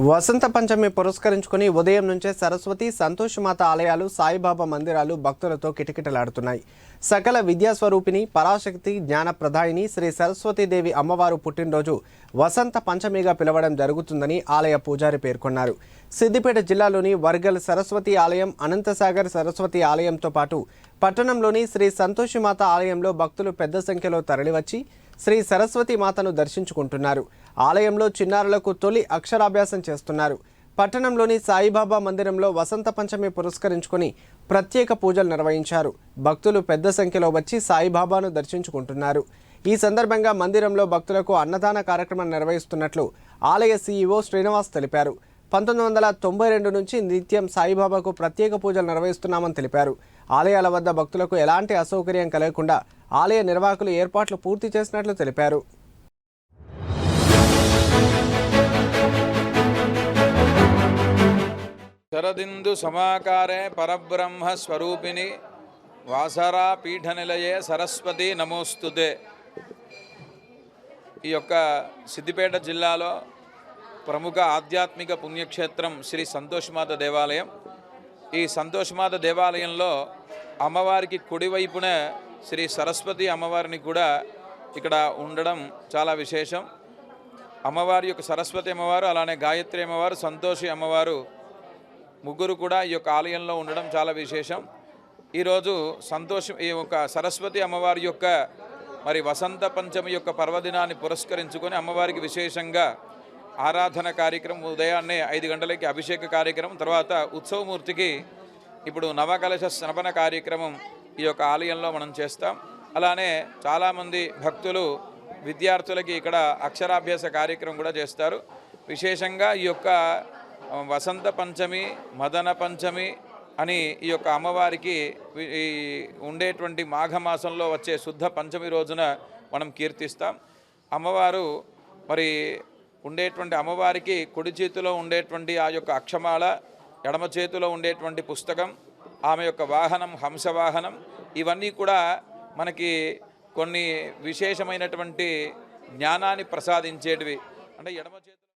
వసంత పంచమి పురస్కరించుకుని ఉదయం నుంచే సరస్వతి సంతోషమాత ఆలయాలు సాయిబాబా మందిరాలు భక్తులతో కిటకిటలాడుతున్నాయి. సకల విద్యాస్వరూపిణి పరాశక్తి జ్ఞాన ప్రదాయిని శ్రీ సరస్వతీదేవి అమ్మవారు పుట్టినరోజు వసంత పంచమిగా పిలవడం జరుగుతుందని ఆలయ పూజారి పేర్కొన్నారు. సిద్దిపేట జిల్లాలోని వర్గల్ సరస్వతి ఆలయం అనంతసాగర్ సరస్వతి ఆలయంతో పాటు పట్టణంలోని శ్రీ సంతోషిమాత ఆలయంలో భక్తులు పెద్ద సంఖ్యలో తరలివచ్చి శ్రీ సరస్వతి మాతను దర్శించుకుంటున్నారు. ఆలయంలో చిన్నారులకు తొలి అక్షరాభ్యాసం చేస్తున్నారు. పట్టణంలోని సాయిబాబా మందిరంలో వసంత పంచమి పురస్కరించుకొని ప్రత్యేక పూజలు నిర్వహించారు. భక్తులు పెద్ద సంఖ్యలో వచ్చి సాయిబాబాను దర్శించుకుంటున్నారు. ఈ సందర్భంగా మందిరంలో భక్తులకు అన్నదాన కార్యక్రమం నిర్వహిస్తున్నట్లు ఆలయ సీఈఓ శ్రీనివాస్ తెలిపారు. పంతొమ్మిది వందల తొంభై రెండు నుంచి నిత్యం సాయిబాబాకు ప్రత్యేక పూజలు నిర్వహిస్తున్నామని తెలిపారు. ఆలయాల వద్ద భక్తులకు ఎలాంటి అసౌకర్యం కలగకుండా ఆలయ నిర్వాహకులు ఏర్పాట్లు పూర్తి చేసినట్లు తెలిపారు. శరదిందు సమాకారే పరబ్రహ్మ స్వరూపిణి వాసరా పీఠ నిలయే సరస్వతి నమోస్తుదే ఈ యొక్క సిద్దిపేట జిల్లాలో ప్రముఖ ఆధ్యాత్మిక పుణ్యక్షేత్రం శ్రీ సంతోషమాత దేవాలయం. ఈ సంతోషమాత దేవాలయంలో అమ్మవారికి కుడివైపున శ్రీ సరస్వతి అమ్మవారిని కూడా ఇక్కడ ఉండడం చాలా విశేషం. అమ్మవారి యొక్క సరస్వతి అమ్మవారు అలానే గాయత్రి అమ్మవారు సంతోషి అమ్మవారు ముగ్గురు కూడా ఈ యొక్క ఆలయంలో ఉండడం చాలా విశేషం. ఈరోజు సంతోషం ఈ యొక్క సరస్వతి అమ్మవారి యొక్క మరి వసంత పంచమి యొక్క పర్వదినాన్ని పురస్కరించుకొని అమ్మవారికి విశేషంగా ఆరాధన కార్యక్రమం ఉదయాన్నే ఐదు గంటలకి అభిషేక కార్యక్రమం తర్వాత ఉత్సవమూర్తికి ఇప్పుడు నవకలశ స్నపన కార్యక్రమం ఈ యొక్క ఆలయంలో మనం చేస్తాం. అలానే చాలామంది భక్తులు విద్యార్థులకి ఇక్కడ అక్షరాభ్యాస కార్యక్రమం కూడా చేస్తారు. విశేషంగా ఈ యొక్క వసంత పంచమి మదన పంచమి అని ఈ యొక్క అమ్మవారికి ఈ ఉండేటువంటి మాఘమాసంలో వచ్చే శుద్ధ పంచమి రోజున మనం కీర్తిస్తాం. అమ్మవారు మరి ఉండేటువంటి అమ్మవారికి కుడి చేతిలో ఉండేటువంటి ఆ యొక్క అక్షమాల ఎడమ చేతిలో ఉండేటువంటి పుస్తకం ఆమె యొక్క వాహనం హంసవాహనం ఇవన్నీ కూడా మనకి కొన్ని విశేషమైనటువంటి జ్ఞానాన్ని ప్రసాదించేటివి. అంటే ఎడమ చేతి